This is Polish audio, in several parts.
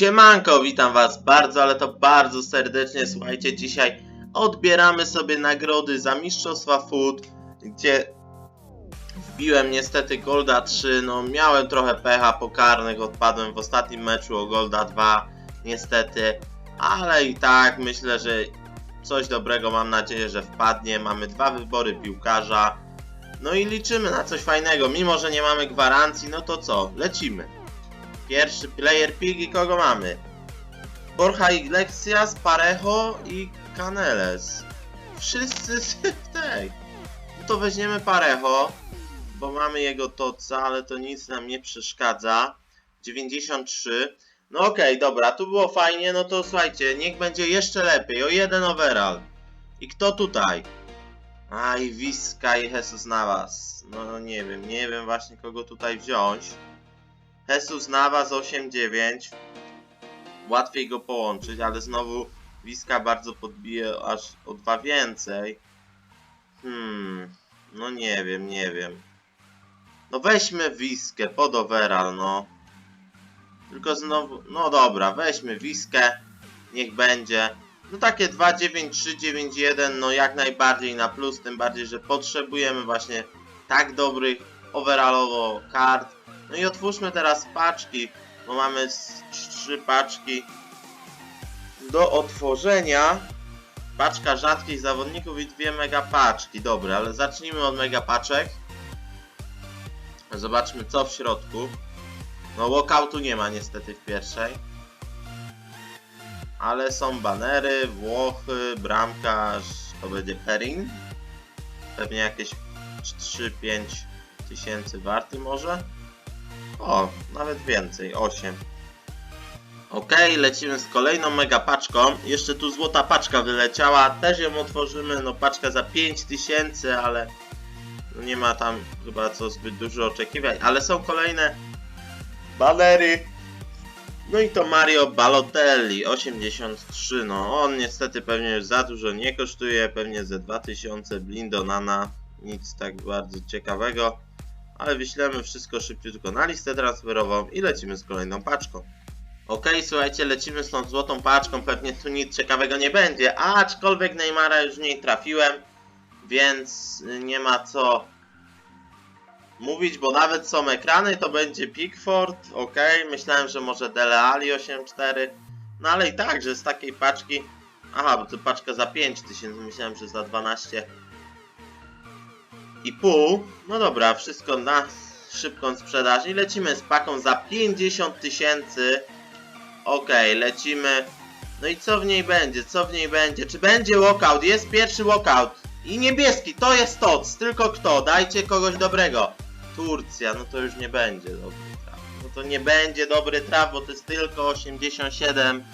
Siemanko, witam was bardzo, ale to bardzo serdecznie. Słuchajcie, dzisiaj odbieramy sobie nagrody za Mistrzostwa Food, gdzie wbiłem niestety Golda 3. No, miałem trochę pecha pokarnych, odpadłem w ostatnim meczu o Golda 2, niestety, ale i tak myślę, że coś dobrego mam nadzieję, że wpadnie. Mamy dwa wybory piłkarza. No i liczymy na coś fajnego, mimo że nie mamy gwarancji, no to co, lecimy. Pierwszy player pick i kogo mamy? Borja Iglesias, Parejo i Caneles. Wszyscy z tej. No to weźmiemy Parejo, bo mamy jego toca, ale to nic nam nie przeszkadza. 93. No okej, dobra, tu było fajnie, no to słuchajcie, niech będzie jeszcze lepiej, o jeden overall. I kto tutaj? Aj, Wiska i Jesus Navas. No nie wiem, nie wiem właśnie kogo tutaj wziąć. Jesus Navas 8-9. Łatwiej go połączyć, ale znowu Wiska bardzo podbije aż o dwa więcej. Hmm, no nie wiem, nie wiem. No weźmy Wiskę pod overall, no. Tylko znowu, no dobra, weźmy Wiskę, niech będzie. No takie 2, 9, 3, 9, 1, no jak najbardziej na plus, tym bardziej, że potrzebujemy właśnie tak dobrych overallowo kart. No i otwórzmy teraz paczki, bo mamy trzy paczki do otworzenia. Paczka rzadkich zawodników i dwie mega paczki. Dobra, ale zacznijmy od mega paczek. Zobaczmy co w środku. No walkoutu nie ma niestety w pierwszej. Ale są banery, Włochy, bramkarz, to będzie Perin. Pewnie jakieś 3-5 tysięcy warty może. O, nawet więcej, 8. Ok, lecimy z kolejną mega paczką. Jeszcze tu złota paczka wyleciała, też ją otworzymy. No paczka za 5000, ale no nie ma tam chyba co zbyt dużo oczekiwań. Ale są kolejne banery. No i to Mario Balotelli 83. No on niestety pewnie już za dużo nie kosztuje, pewnie ze 2000 Blindo Nana. Nic tak bardzo ciekawego ale wyślemy wszystko szybciutko na listę transferową i lecimy z kolejną paczką. Ok, słuchajcie, lecimy z tą złotą paczką, pewnie tu nic ciekawego nie będzie, aczkolwiek Neymara już w niej trafiłem, więc nie ma co mówić, bo nawet są ekrany, to będzie Pickford, ok, myślałem, że może Dele Alli 8.4, no ale i tak, że z takiej paczki, aha, bo to paczka za 5000, myślałem, że za 12 i pół. No dobra, wszystko na szybką sprzedaż i lecimy z paką za 50 tysięcy. Okej, lecimy. No i co w niej będzie? Co w niej będzie? Czy będzie walkout? Jest pierwszy walkout. I niebieski, to jest TOC. Tylko kto? Dajcie kogoś dobrego. Turcja, no to już nie będzie dobry traf. No to nie będzie dobry traf, bo to jest tylko 87.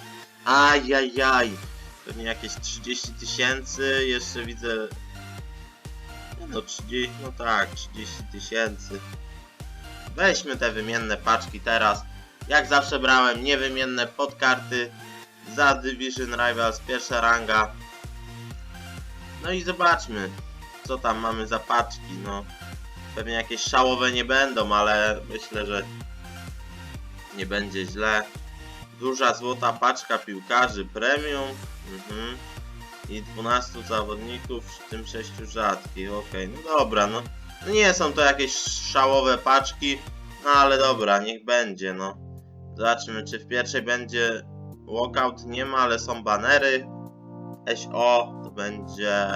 Ajajaj. Pewnie jakieś 30 tysięcy. Jeszcze widzę no 30, no tak, 30 tysięcy. Weźmy te wymienne paczki teraz. Jak zawsze brałem niewymienne podkarty za Division Rivals, pierwsza ranga. No i zobaczmy, co tam mamy za paczki, no. Pewnie jakieś szałowe nie będą, ale myślę, że nie będzie źle. Duża złota paczka piłkarzy premium. Mhm i 12 zawodników, w tym 6 rzadkich. Okej, no dobra, no. no. Nie są to jakieś szałowe paczki, no ale dobra, niech będzie, no. Zobaczmy, czy w pierwszej będzie walkout. Nie ma, ale są banery. SO to będzie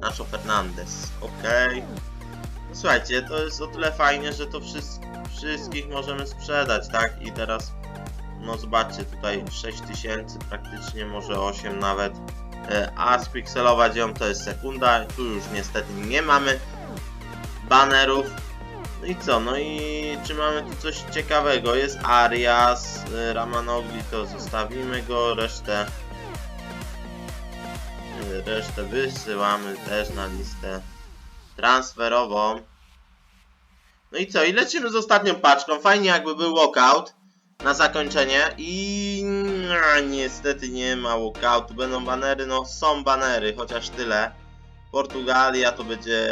Nacho Fernandez. Okej. No, słuchajcie, to jest o tyle fajnie, że to wszyst- wszystkich możemy sprzedać, tak? I teraz, no zobaczcie, tutaj 6000, praktycznie może 8 nawet. E, a spikselować ją to jest sekunda. Tu już niestety nie mamy banerów. No i co? No i czy mamy tu coś ciekawego? Jest Arias, e, Ramanogli, to zostawimy go, resztę e, resztę wysyłamy też na listę transferową. No i co? I lecimy z ostatnią paczką. Fajnie jakby był walkout na zakończenie i no, niestety nie ma walkoutu, będą banery, no są banery, chociaż tyle. Portugalia to będzie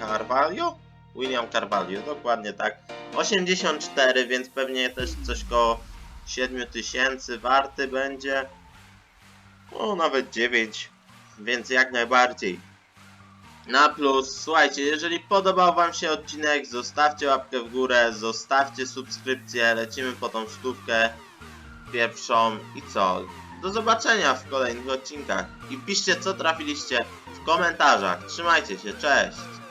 Carvalho? William Carvalho, dokładnie tak. 84, więc pewnie też coś koło 7000 warty będzie. O, nawet 9, więc jak najbardziej. Na plus, słuchajcie, jeżeli podobał Wam się odcinek, zostawcie łapkę w górę, zostawcie subskrypcję, lecimy po tą stówkę pierwszą i co? Do zobaczenia w kolejnych odcinkach i piszcie co trafiliście w komentarzach. Trzymajcie się, cześć!